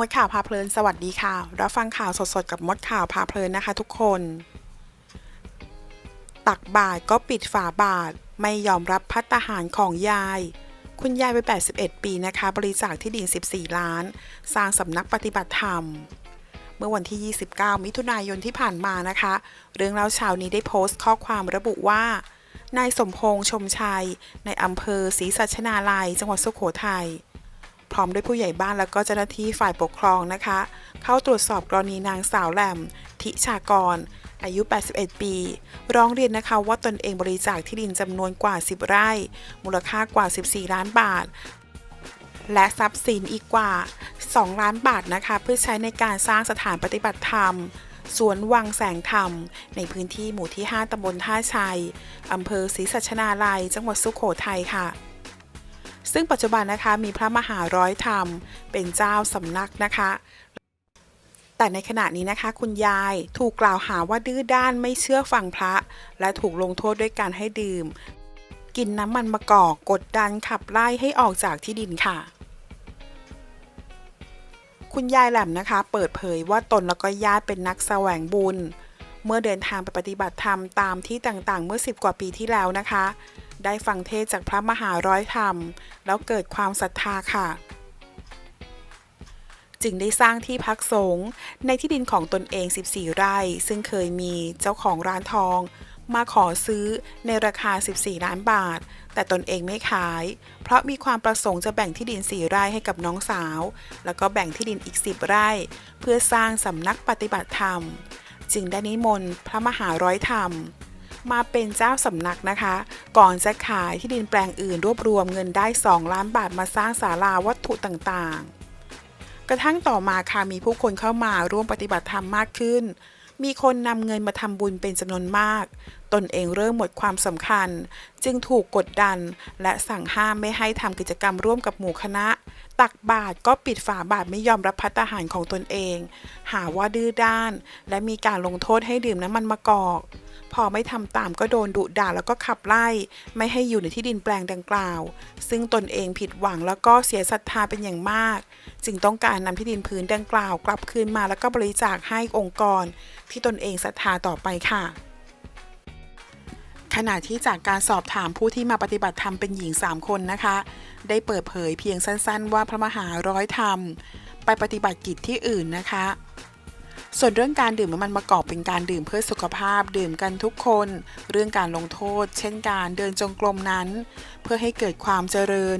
มดข่าวพาเพลิน สวัสดีค่ะ รับฟังข่าวสดๆ กับมดข่าวพาเพลินนะคะทุกคน ตักบาทก็ปิดฝาบาท ไม่ยอมรับพัตตาหารของยาย คุณยายวัย81 ปีนะคะ บริจาคที่ดิน 14 ล้าน สร้างสำนักปฏิบัติธรรม เมื่อวันที่ 29 มิถุนายนที่ผ่านมานะคะ เรื่องเล่าเช้านี้ได้โพสต์ข้อความระบุว่านายสมพงษ์ชมชัย ในอำเภอศรีสัชนาลัย จังหวัดสุโขทัย ร้อมด้วยผู้ใหญ่บ้านแล้วก็เจ้าหน้าที่ฝ่ายปกครองนะคะ เข้าตรวจสอบกรณีนางสาวแหลม ทิชากร อายุ 81 ปี ร้องเรียนนะคะว่าตนเองบริจาคที่ดินจำนวนกว่า 10 ไร่ มูลค่ากว่า 14 ล้านบาท และทรัพย์สินอีกกว่า 2 ล้านบาทนะคะ เพื่อใช้ในการสร้างสถานปฏิบัติธรรมสวนวังแสงธรรม ในพื้นที่หมู่ที่ 5 ตำบลท่าชัย อำเภอศรีสัชนาลัย จังหวัดสุโขทัยค่ะ ซึ่งปัจจุบันนะคะมีพระมหาร้อยธรรม เป็นเจ้าสำนักนะคะ แต่ในขณะนี้นะคะ คุณยายถูกกล่าวหาว่าดื้อด้านไม่เชื่อฟังพระ และถูกลงโทษด้วยการให้ดื่ม กินน้ำมันมะกอกกดดันขับไล่ให้ออกจากที่ดินค่ะคุณยายแหลมนะคะ เปิดเผยว่าตนแล้วก็ญาติเป็นนักแสวงบุญ เมื่อเดินทางไปปฏิบัติธรรมตามที่ต่างๆ เมื่อ 10 กว่าปีที่แล้วนะคะ ได้ฟังเทศจากพระมหาร้อยธรรม แล้วเกิดความศรัทธาค่ะ จึงได้สร้างที่พักสงฆ์ในที่ดินของตนเอง 14 ไร่ ซึ่งเคยมีเจ้าของร้านทอง มาขอซื้อในราคา 14 ล้านบาท แต่ตนเองไม่ขาย เพราะมีความประสงค์จะแบ่งที่ดิน 4 ไร่ให้กับน้องสาว แล้วก็แบ่งที่ดินอีก 10 ไร่ เพื่อสร้างสำนักปฏิบัติธรรม จึงได้นิมนต์พระมหาร้อยธรรม มาเป็นเจ้าสำนักนะคะ ก่อนจะขายที่ดินแปลงอื่นรวบรวมเงินได้ 2 ล้านบาทมาสร้างศาลาวัตถุต่างๆ กระทั่งต่อมาค่ะมีผู้คนเข้ามาร่วมปฏิบัติธรรมมากขึ้น มีคนนำเงินมาทำบุญเป็นจำนวนมาก ตนเองเริ่มหมดความสำคัญ จึงถูกกดดัน และสั่งห้ามไม่ให้ทำกิจกรรมร่วมกับหมู่คณะ ตักบาตรก็ปิดฝาบาตรไม่ยอมรับพัตตาหารของตนเอง หาว่าดื้อด้าน และมีการลงโทษให้ดื่มน้ำมันมะกอก พอไม่ทำตามก็โดนดุด่าแล้วก็ขับไล่ ไม่ให้อยู่ในที่ดินแปลงดังกล่าว ซึ่งตนเองผิดหวังแล้วก็เสียศรัทธาเป็นอย่างมาก จึงต้องการนำที่ดินพื้นดังกล่าว กลับคืนมาแล้วก็บริจาคให้องค์กร ที่ตนเองศรัทธาต่อไปค่ะขณะที่จากการสอบถามผู้ที่มาปฏิบัติธรรมเป็นหญิง 3 คนนะคะ ได้เปิดเผยเพียงสั้นๆ ว่าพระมหาร้อยธรรม ไปปฏิบัติกิจที่อื่นนะคะ ส่วนเรื่องการดื่มน้ำมันมะกอกเป็นการดื่มเพื่อสุขภาพดื่มกันทุกคน เรื่องการลงโทษ เช่นการเดินจงกรมนั้น เพื่อให้เกิดความเจริญ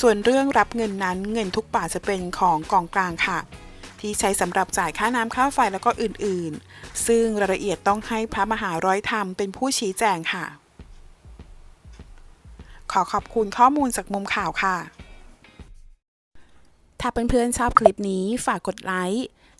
ส่วนเรื่องรับเงินนั้นเงินทุกบาทจะเป็นของกองกลางค่ะ ที่ใช้สำหรับจ่ายค่าน้ำค่าไฟแล้วก็อื่นๆ ซึ่งรายละเอียดต้องให้พระมหาร้อยธรรมเป็นผู้ชี้แจงค่ะ ขอขอบคุณข้อมูลจากมุมข่าวค่ะ ถ้าเพื่อนๆชอบคลิปนี้ฝากกดไลค์